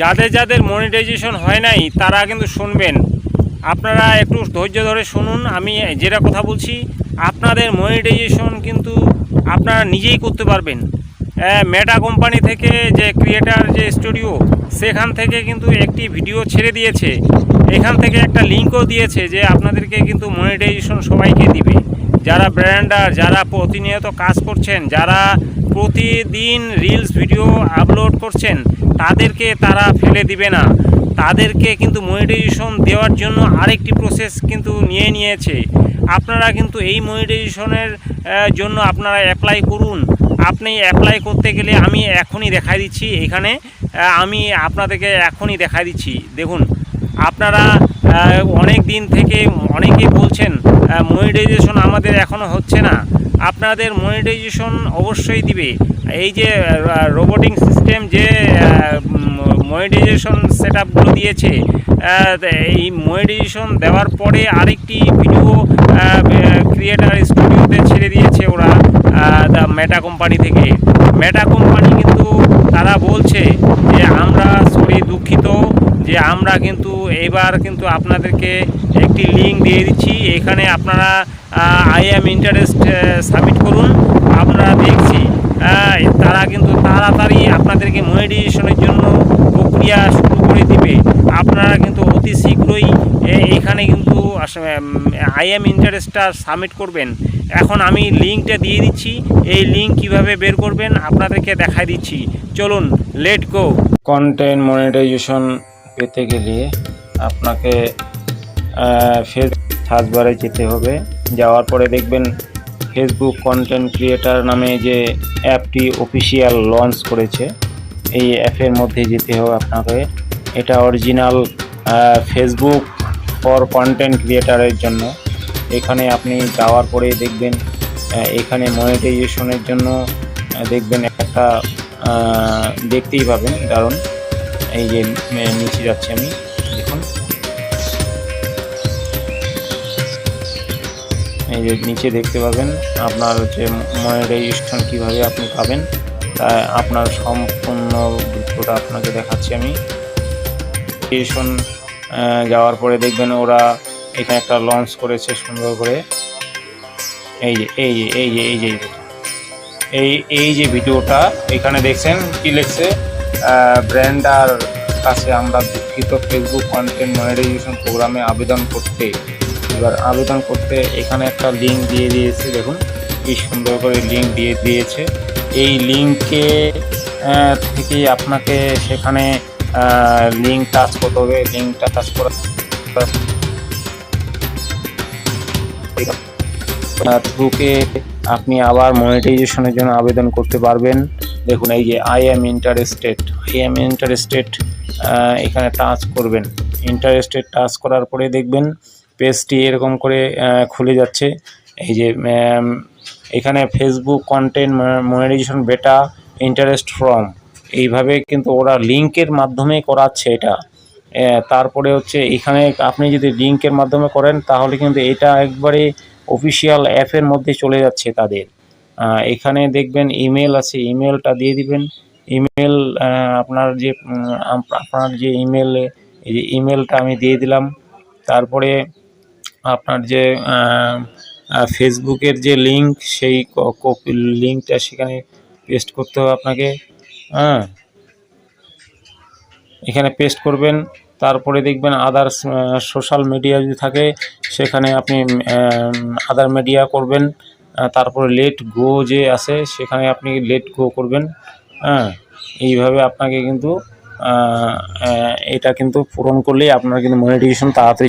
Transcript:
যাদের যাদের মনিটাইজেশন হয় নাই, তারা কিন্তু শুনবেন। আপনারা একটু ধৈর্য ধরে শুনুন, আমি যেটা কথা বলছি, আপনাদের মনিটাইজেশন কিন্তু আপনারা নিজেই করতে পারবেন। মেটা কোম্পানি থেকে যে ক্রিয়েটার যে স্টুডিও সেখান থেকে কিন্তু একটি ভিডিও ছেড়ে দিয়েছে। এখান থেকে একটা লিঙ্কও দিয়েছে যে আপনাদেরকে কিন্তু মনিটাইজেশন সবাইকে দিবে। যারা ব্র্যান্ডার, যারা প্রতিনিয়ত কাজ করছেন, যারা প্রতিদিন রিলস ভিডিও আপলোড করছেন তাদেরকে তারা ফেলে দিবে না। তাদেরকে কিন্তু মনিটাইজেশন দেওয়ার জন্য আরেকটি প্রসেস কিন্তু নিয়ে নিয়েছে। আপনারা কিন্তু এই মনিটাইজেশনের জন্য আপনারা অ্যাপ্লাই করুন। আপনি অ্যাপ্লাই করতে গেলে আমি এখনই দেখা দিচ্ছি এখানে। আমি আপনাদেরকে এখনই দেখাই দিচ্ছি। দেখুন, আপনারা অনেক দিন থেকে অনেকেই বলছেন মনিটাইজেশন আমাদের এখনও হচ্ছে না। আপনাদের মনিটাইজেশন অবশ্যই দিবে। এই যে রোবোটিং সিস্টেম যে মনিটাইজেশন সেট আপগুলো দিয়েছে এই মনিটাইজেশন দেওয়ার পরে আরেকটি ভিডিও ক্রিয়েটার স্টুডিওতে ছেড়ে দিয়েছে ওরা মেটা কোম্পানি থেকে। মেটা কোম্পানি কিন্তু তারা বলছে যে, আমরা সরি দুঃখিত যে আমরা কিন্তু এবার কিন্তু আপনাদেরকে একটি লিঙ্ক দিয়ে দিচ্ছি। এখানে আপনারা আই এম ইন্টারেস্ট সাবমিট করুন। আপনারা দেখছি তারা কিন্তু তাড়াতাড়ি আপনাদেরকে মনিটাইজেশনের জন্য প্রক্রিয়া শুরু করে দিবে। আপনারা কিন্তু অতি শীঘ্রই এখানে কিন্তু আই এম ইন্টারেস্টটা সাবমিট করবেন। এখন আমি লিঙ্কটা দিয়ে দিচ্ছি। এই লিঙ্ক কীভাবে বের করবেন আপনাদেরকে দেখাই দিচ্ছি। চলুন লেট গো কন্টেন্ট মনিটাইজেশন পেতে গেলে আপনাকে ফেস সার্চ বারে যেতে হবে। যাওয়ার পরে দেখবেন ফেসবুক কন্টেন্ট ক্রিয়েটার নামে যে অ্যাপটি অফিসিয়াল লঞ্চ করেছে, এই অ্যাপের মধ্যে যেতে হবে আপনাকে। এটা অরিজিনাল ফেসবুক ফর কন্টেন্ট ক্রিয়েটারের জন্য। এখানে আপনি যাওয়ার পরে দেখবেন এখানে মনিটাইজেশনের জন্য দেখবেন একটা দেখতেই পাবেন। কারণ এই যে নিচে যাচ্ছে আমি, দেখুন। এই যে নিচে দেখতে পাবেন, আপনার হচ্ছে মনিটাইজেশন কীভাবে আপনি পাবেন, তা আপনার সম্পূর্ণ ভিডিওটা আপনাকে দেখাচ্ছি আমি। মনিটাইজেশন যাওয়ার পরে দেখবেন ওরা এখানে একটা লঞ্চ করেছে সুন্দর করে। এই যে এই যে এই যে এই যে এই যে। এই এই যে ভিডিওটা, এখানে দেখছেন কি লিখছে? ব্র্যান্ডার কাছে আমরা দুঃখিত। ফেসবুক কন্টেন্ট মনিটাইজেশন প্রোগ্রামে আবেদন করতে, এবার আবেদন করতে এখানে একটা লিঙ্ক দিয়ে দিয়েছে। দেখুন, কি সুন্দর করে লিঙ্ক দিয়ে দিয়েছে। এই লিঙ্কে থেকে আপনাকে সেখানে লিঙ্ক টাচ করতে হবে। লিঙ্কটা টাচ করা থ্রুকে আপনি আবার মনিটাইজেশনের জন্য আবেদন করতে পারবেন। দেখুন, এই যে I am interested I am interested এখানে টাচ করবেন। ইন্টারেস্টেড টাচ করার পরে দেখবেন পেজটি এরকম করে খুলে যাচ্ছে। এই যে এখানে Facebook content monetization beta interest from এইভাবে কিন্তু ওরা লিঙ্কের মাধ্যমে করাচ্ছে এটা। তারপরে হচ্ছে, এখানে আপনি যদি লিঙ্কের মাধ্যমে করেন, তাহলে কিন্তু এটা একবারে অফিসিয়াল অ্যাপের মধ্যে চলে যাচ্ছে তাদের। এখানে দেখবেন ইমেল আছে ইমেলটা দিয়ে দিবেন। ইমেল আপনার যে আপনার যে ইমেলে এই যে ইমেলটা আমি দিয়ে দিলাম। তারপরে আপনার যে ফেসবুকের যে লিঙ্ক সেই কপি লিঙ্কটা সেখানে পেস্ট করতে হবে আপনাকে। হ্যাঁ। এখানে পেস্ট করবেন। তারপরে দেখবেন আদার্স সোশ্যাল মিডিয়া যদি থাকে, সেখানে আপনি আদার মিডিয়া করবেন। তারপরে লেট গো যে আছে, সেখানে আপনি লেট গো করবেন। হ্যাঁ এইভাবে আপনাকে কিন্তু এটা কিন্তু পূরণ করলেই আপনার কিন্তু মনিটিকেশন তাড়াতাড়ি